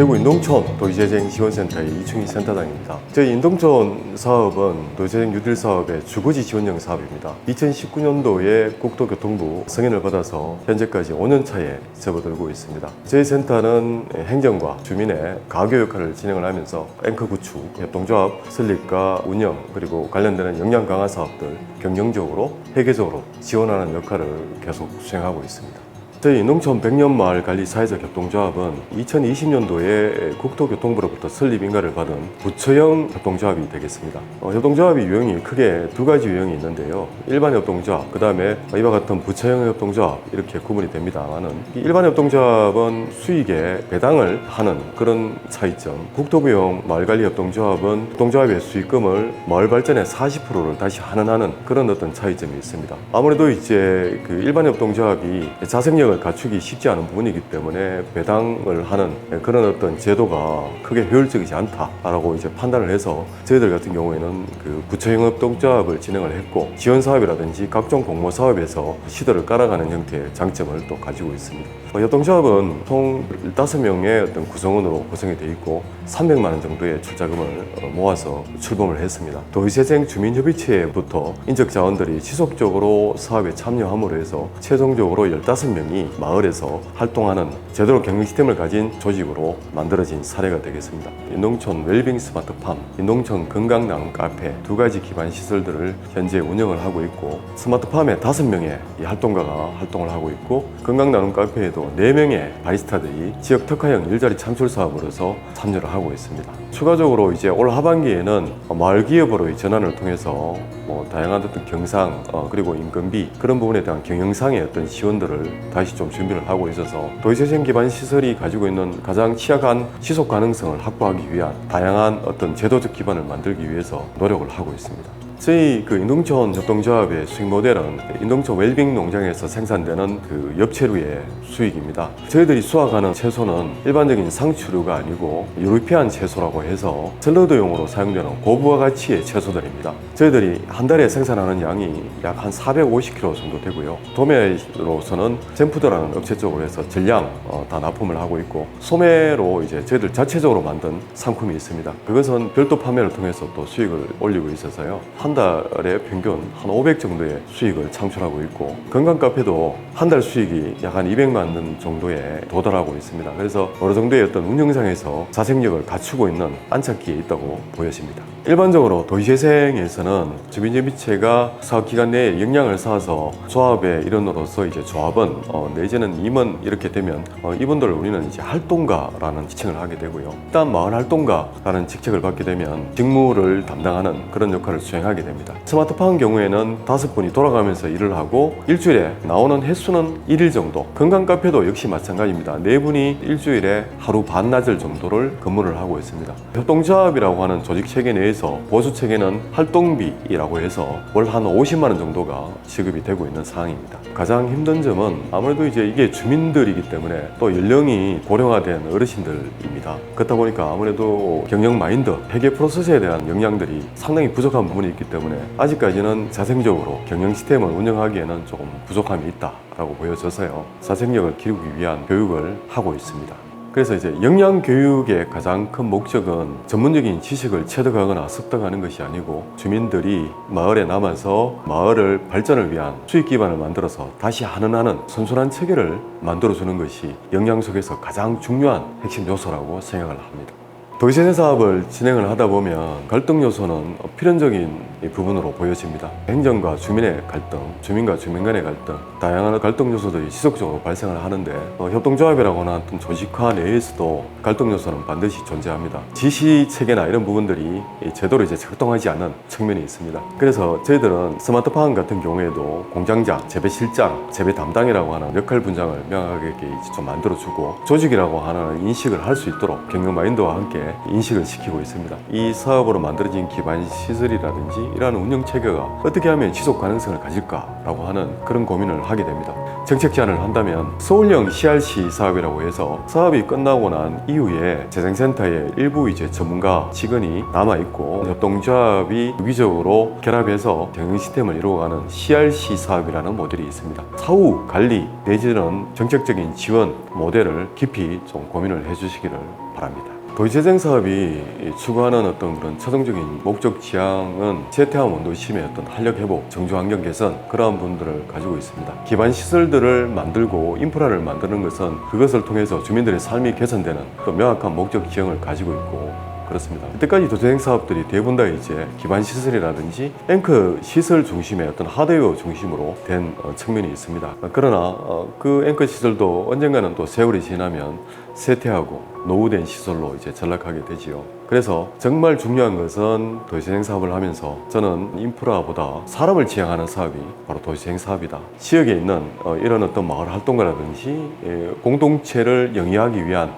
대구 인동촌 도시재생 지원센터의 이충희 센터장입니다. 저희 인동촌 사업은 도시재생 뉴딜 사업의 주거지 지원형 사업입니다. 2019년도에 국토교통부 승인을 받아서 현재까지 5년 차에 접어들고 있습니다. 저희 센터는 행정과 주민의 가교 역할을 진행을 하면서 앵커 구축, 협동조합 설립과 운영 그리고 관련되는 역량 강화 사업들 경영적으로 회계적으로 지원하는 역할을 계속 수행하고 있습니다. 저희 농촌 100년 마을 관리 사회적 협동조합은 2020년도에 국토교통부로부터 설립 인가를 받은 부처형 협동조합이 되겠습니다. 어, 협동조합의 유형이 크게 두 가지 유형이 있는데요. 일반 협동조합, 그 다음에 이와 같은 부처형 협동조합 이렇게 구분이 됩니다만은 이 일반 협동조합은 수익에 배당을 하는 그런 차이점. 국토부형 마을관리 협동조합은 협동조합의 수익금을 마을 발전의 40%를 다시 환원하는 그런 어떤 차이점이 있습니다. 아무래도 이제 그 일반 협동조합이 자생력 을 갖추기 쉽지 않은 부분이기 때문에 배당을 하는 그런 어떤 제도가 크게 효율적이지 않다라고 이제 판단을 해서 저희들 같은 경우에는 그 부처형 협동조합을 진행을 했고 지원 사업이라든지 각종 공모 사업에서 시도를 깔아가는 형태의 장점을 또 가지고 있습니다. 어, 협동조합은 총 15명의 어떤 구성원으로 구성이 되어 있고 300만 원 정도의 출자금을 어, 모아서 출범을 했습니다. 도시재생 주민협의체부터 인적 자원들이 지속적으로 사업에 참여함으로 해서 최종적으로 15명이 마을에서 활동하는 제대로 경영 시스템을 가진 조직으로 만들어진 사례가 되겠습니다. 인동촌 웰빙 스마트팜, 인동촌 건강나눔 카페 두 가지 기반 시설들을 현재 운영을 하고 있고 스마트팜에 5명의 이 활동가가 활동을 하고 있고 건강나눔 카페에도 4명의 바리스타들이 지역 특화형 일자리 창출 사업으로서 참여를 하고 있습니다. 추가적으로 이제 올 하반기에는 마을 기업으로의 전환을 통해서 뭐 다양한 어떤 경상 어, 그리고 인건비 그런 부분에 대한 경영상의 어떤 지원들을 다시 좀 준비를 하고 있어서 도시재생 기반 시설이 가지고 있는 가장 취약한 지속 가능성을 확보하기 위한 다양한 어떤 제도적 기반을 만들기 위해서 노력을 하고 있습니다. 저희 그 인동촌 협동조합의 수익 모델은 인동촌 웰빙 농장에서 생산되는 그 엽채류의 수익입니다. 저희들이 수확하는 채소는 일반적인 상추류가 아니고 유로피안 채소라고 해서 샐러드용으로 사용되는 고부가 가치의 채소들입니다. 저희들이 한 달에 생산하는 양이 약 한 450kg 정도 되고요. 도매로서는 젠푸드라는 업체 쪽으로 해서 전량 어, 다 납품을 하고 있고 소매로 이제 저희들 자체적으로 만든 상품이 있습니다. 그것은 별도 판매를 통해서 또 수익을 올리고 있어서요. 한 달에 평균 한 500 정도의 수익을 창출하고 있고 건강 카페도 한 달 수익이 약 한 200만 원 정도에 도달하고 있습니다. 그래서 어느 정도의 어떤 운영상에서 자생력을 갖추고 있는 안착기에 있다고 보여집니다. 일반적으로 도시재생에서는 주민재미체가 사업 기간 내에 역량을 쌓아서 조합의 일원으로서 이제 조합원 어, 내지는 임원 이렇게 되면 어, 이분들을 우리는 이제 활동가라는 지칭을 하게 되고요. 일단 마을 활동가라는 직책을 받게 되면 직무를 담당하는 그런 역할을 수행하게 됩니다. 스마트팜 경우에는 다섯 분이 돌아가면서 일을 하고 일주일에 나오는 횟수는 일일 정도. 건강 카페도 역시 마찬가지입니다. 네 분이 일주일에 하루 반나절 정도를 근무를 하고 있습니다. 협동조합이라고 하는 조직 체계 내에서 보수 체계는 활동비라고 해서 월 한 50만 원 정도가 지급이 되고 있는 상황입니다. 가장 힘든 점은 아무래도 이제 이게 주민들이기 때문에 또 연령이 고령화된 어르신들입니다. 그렇다 보니까 아무래도 경영 마인드, 회계 프로세스에 대한 역량들이 상당히 부족한 부분이 있기 때문에 아직까지는 자생적으로 경영 시스템을 운영하기에는 조금 부족함이 있다라고 보여져서요. 자생력을 기르기 위한 교육을 하고 있습니다. 그래서 이제 영양 교육의 가장 큰 목적은 전문적인 지식을 체득하거나 습득하는 것이 아니고 주민들이 마을에 남아서 마을을 발전을 위한 수익 기반을 만들어서 다시 환원하는 선순환 체계를 만들어 주는 것이 영양 속에서 가장 중요한 핵심 요소라고 생각을 합니다. 도시재생 사업을 진행을 하다 보면 갈등 요소는 필연적인 이 부분으로 보여집니다. 행정과 주민의 갈등, 주민과 주민 간의 갈등, 다양한 갈등 요소들이 지속적으로 발생을 하는데 어, 협동조합이라고 하는 어떤 조직화 내에서도 갈등 요소는 반드시 존재합니다. 지시 체계나 이런 부분들이 이 제대로 이제 작동하지 않는 측면이 있습니다. 그래서 저희들은 스마트팜 같은 경우에도 공장장, 재배실장, 재배 담당이라고 하는 역할 분장을 명확하게 좀 만들어주고 조직이라고 하는 인식을 할 수 있도록 경영 마인드와 함께 인식을 시키고 있습니다. 이 사업으로 만들어진 기반 시설이라든지 이러한 운영 체계가 어떻게 하면 지속 가능성을 가질까라고 하는 그런 고민을 하게 됩니다. 정책 제안을 한다면 서울형 CRC 사업이라고 해서 사업이 끝나고 난 이후에 재생센터에 일부 이제 전문가 직원이 남아 있고 협동조합이 유기적으로 결합해서 경영 시스템을 이루어가는 CRC 사업이라는 모델이 있습니다. 사후 관리 내지는 정책적인 지원 모델을 깊이 좀 고민을 해주시기를 바랍니다. 도시재생 사업이 추구하는 어떤 그런 최종적인 목적 지향은 세태암 온도 심의 어떤 활력 회복, 정주 환경 개선 그러한 분들을 가지고 있습니다. 기반 시설들을 만들고 인프라를 만드는 것은 그것을 통해서 주민들의 삶이 개선되는 또 명확한 목적 지향을 가지고 있고 그렇습니다. 그때까지 도시재생 사업들이 대부분 다 이제 기반 시설이라든지 앵커 시설 중심의 어떤 하드웨어 중심으로 된 어, 측면이 있습니다. 그러나 어, 그 앵커 시설도 언젠가는 또 세월이 지나면 쇠퇴하고 노후된 시설로 이제 전락하게 되지요. 그래서 정말 중요한 것은 도시재생 사업을 하면서 저는 인프라보다 사람을 지향하는 사업이 바로 도시재생 사업이다. 지역에 있는 어, 이런 어떤 마을 활동가라든지 예, 공동체를 영위하기 위한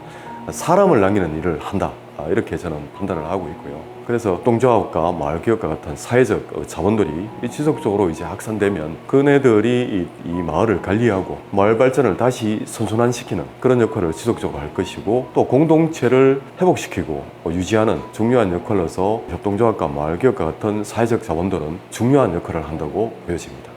사람을 남기는 일을 한다. 아, 이렇게 저는 판단을 하고 있고요. 그래서 동조합과 마을기업과 같은 사회적 어, 자본들이 이 지속적으로 이제 확산되면 그네들이 이, 이 마을을 관리하고 마을 발전을 다시 선순환시키는 그런 역할을 지속적으로 할 것이고 또 공동체를 회복시키고 어, 유지하는 중요한 역할로서 협동조합과 마을기업과 같은 사회적 자본들은 중요한 역할을 한다고 보여집니다.